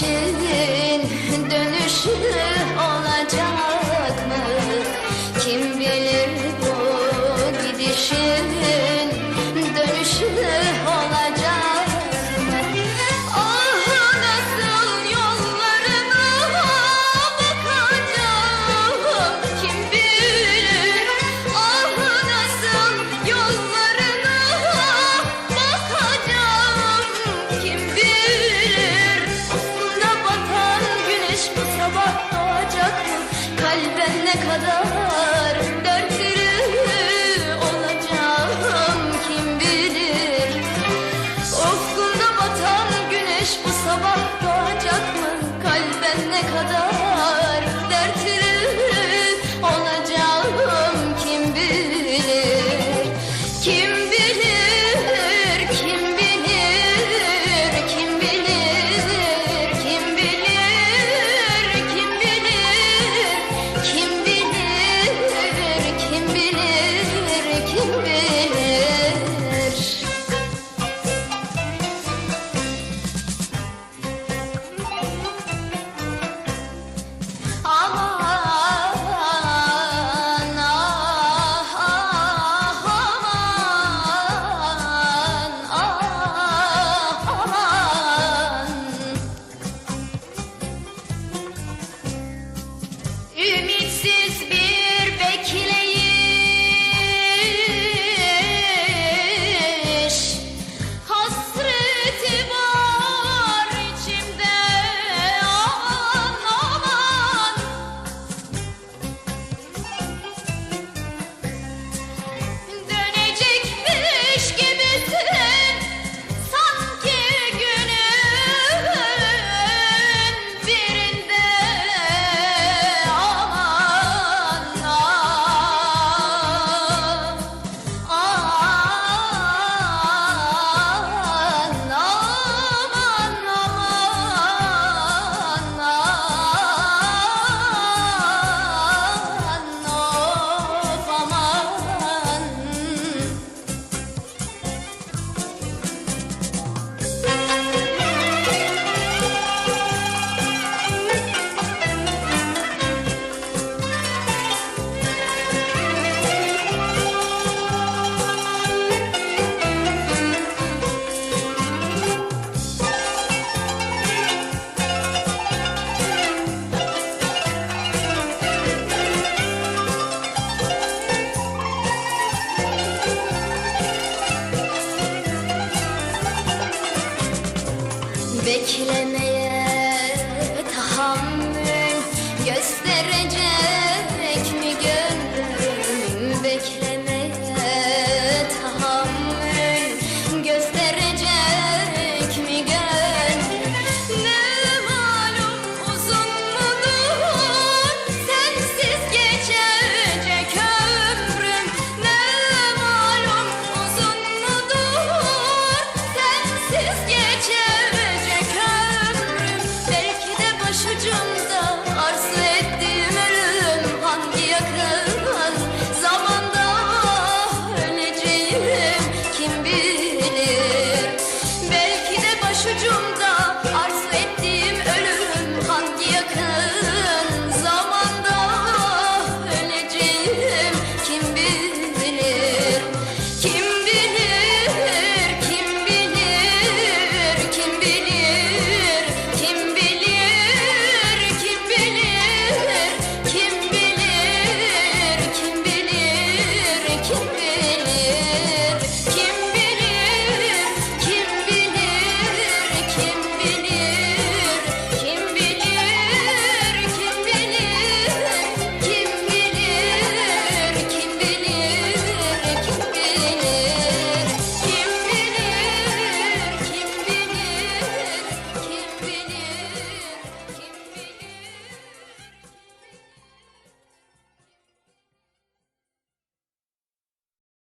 şehrin dönüşü olacak mı? Kim bilir bu gidişin dönüşü sabah doğacaktır kalben ne kadar Ветреная kim bilir?